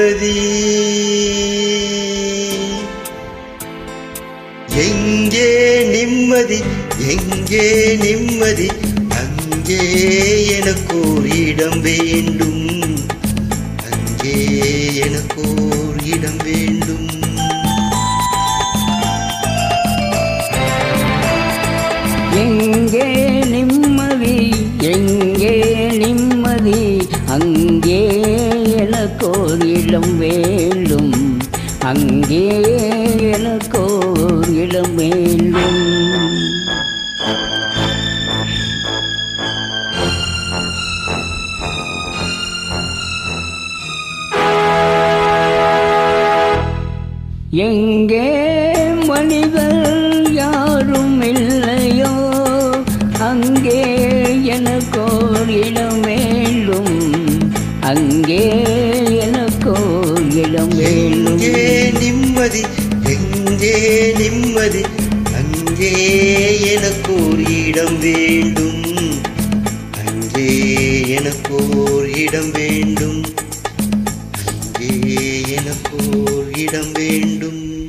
நிம்மதி எங்கே நிம்மதி எங்கே நிம்மதி அங்கே எனக்கோர் இடம் வேண்டும். அங்கே எனக்கோர் இடம் வேண்டும். எனக்கோர் இடம் வேண்டும் அங்கே எனக்கோர் இடம் வேண்டும் எங்கே மனிதர் யாரும் இல்லையோ அங்கே எனக்கோர் இடம் வேண்டும் அங்கே எனக்கோர் இடம் வேண்டும் எங்கே நிம்மதி? எங்கே நிம்மதி? அங்கே எனக்கு ஒரு இடம் வேண்டும். அங்கே எனக்கு ஒரு இடம் வேண்டும். அங்கே எனக்கு ஒரு இடம் வேண்டும்.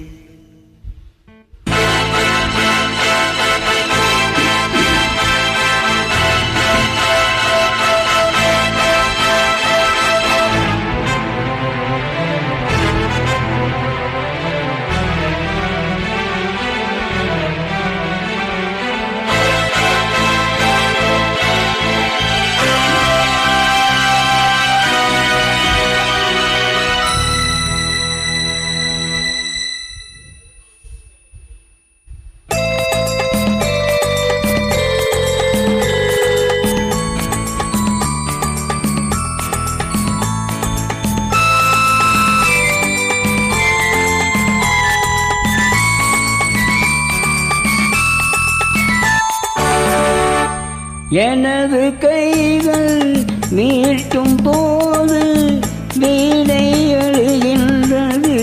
எனது கைகள் மீட்டும் போது வீணை எழுகின்றது.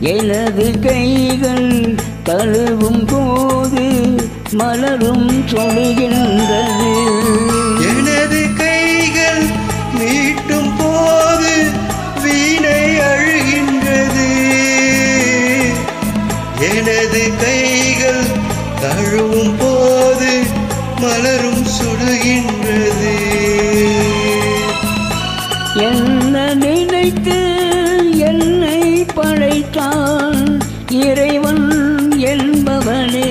எனது கைகள் தழுவும் போது மலரும் சொல்கின்றது நினைத்து என்னை படைத்தான் இறைவன் என்பவனே.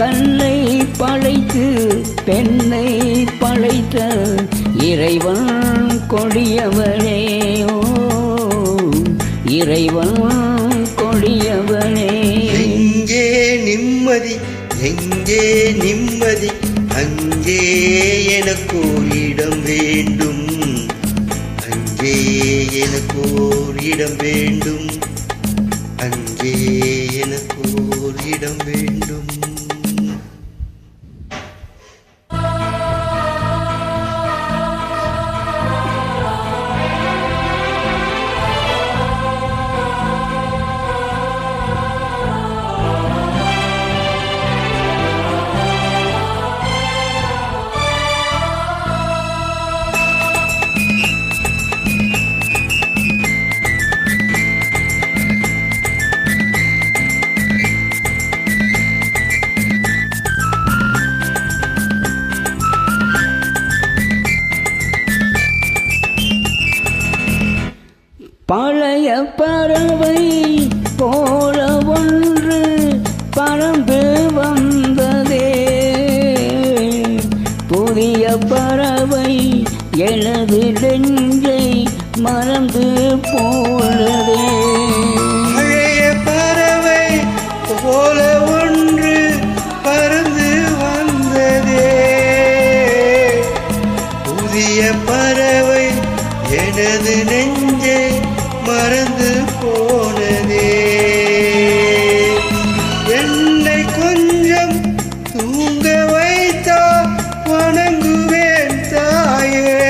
கண்ணை படைத்து பெண்ணை படைத்த இறைவன் கொடியவனே. ஓ இறைவன் கொடியவனே. எங்கே நிம்மதி எங்கே நிம்மதி அங்கே எனக்கு இடம் வேண்டும். அங்கே எனக்கு ஓர் இடம் வேண்டும். அங்கே எனக்கு ஓர் இடம் வேண்டும். பறவை போல ஒன்று பறந்து வந்ததே. புதிய பறவை எனது நெஞ்சை மறந்து போனதே. பழைய பறவை போல ஒன்று பறந்து வந்ததே. புதிய பறவை எனது நெஞ்சை மறந்து போனதே. என்னை கொஞ்சம் தூங்க வைத்தா வணங்குவேன் தாயே.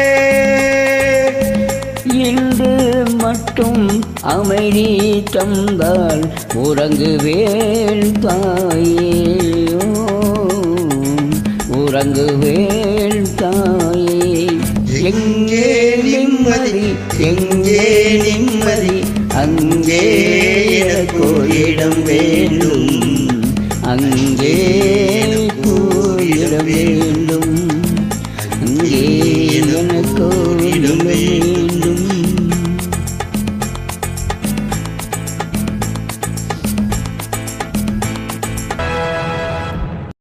இன்று மட்டும் அமைதி தந்தால் உறங்குவேன் தாயே. உறங்குவேன் தாயே. எங்கே நிம்மதி எங்கே நிம்மதி எனக்கு